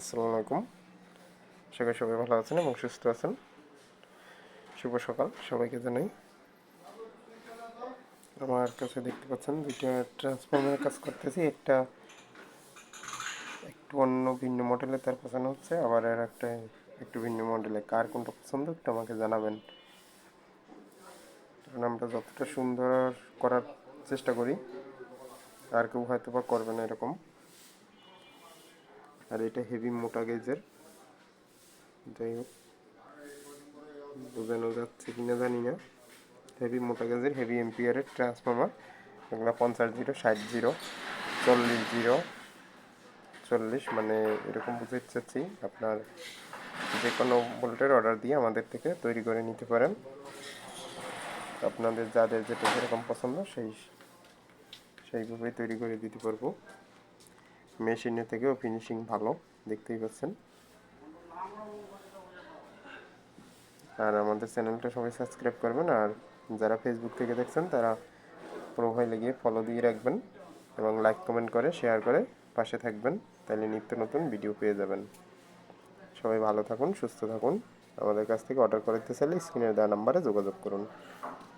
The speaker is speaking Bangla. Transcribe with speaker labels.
Speaker 1: আসসালামু আলাইকুম। করি সবাই ভালো আছেন এবং সুস্থ আছেন। শুভ সকাল, সবাইকে জানাই। আমার কাছে দেখতে পাচ্ছেন দুইটা ট্রান্সফর্মারের কাজ করতেছি। একটা একটু অন্য ভিন্ন মডেলে তার পছন্দ হচ্ছে, আবার আর একটা একটু ভিন্ন মডেলে কার কোনটা পছন্দ একটু আমাকে জানাবেন। কারণ আমরা যতটা সুন্দর করার চেষ্টা করি, আর কেউ হয়তো বা করবে না এরকম। আর এটা হেভি মোটা গেজের যাই হোক, বোঝানো যাচ্ছে কিনা জানি না। হেভি মোটা গেজের হেভি এম্পিয়ারের ট্রান্সফর্মার এগুলো পঞ্চাশ জিরো, ষাট জিরো, চল্লিশ জিরো, চল্লিশ মানে এরকম বুঝতে চাচ্ছি। আপনার যে কোনো ভোল্টের অর্ডার দিয়ে আমাদের থেকে তৈরি করে নিতে পারেন। আপনাদের যাদের যেটা যেরকম পছন্দ, সেই, সেইভাবেই তৈরি করে দিতে পারব। মেশিনে থেকেও ফিনিশিং ভালো, দেখতেই পাচ্ছেন। আর আমাদের চ্যানেলটা সবাই সাবস্ক্রাইব করবেন, আর যারা ফেসবুক থেকে দেখছেন, তারা প্রোফাইলে গিয়ে ফলো দিয়ে রাখবেন এবং লাইক কমেন্ট করে শেয়ার করে পাশে থাকবেন, তাহলে নিত্য নতুন ভিডিও পেয়ে যাবেন। সবাই ভালো থাকুন, সুস্থ থাকুন। আমাদের কাছ থেকে অর্ডার করতে চাইলে স্ক্রিনে দেওয়া নাম্বারে যোগাযোগ করুন।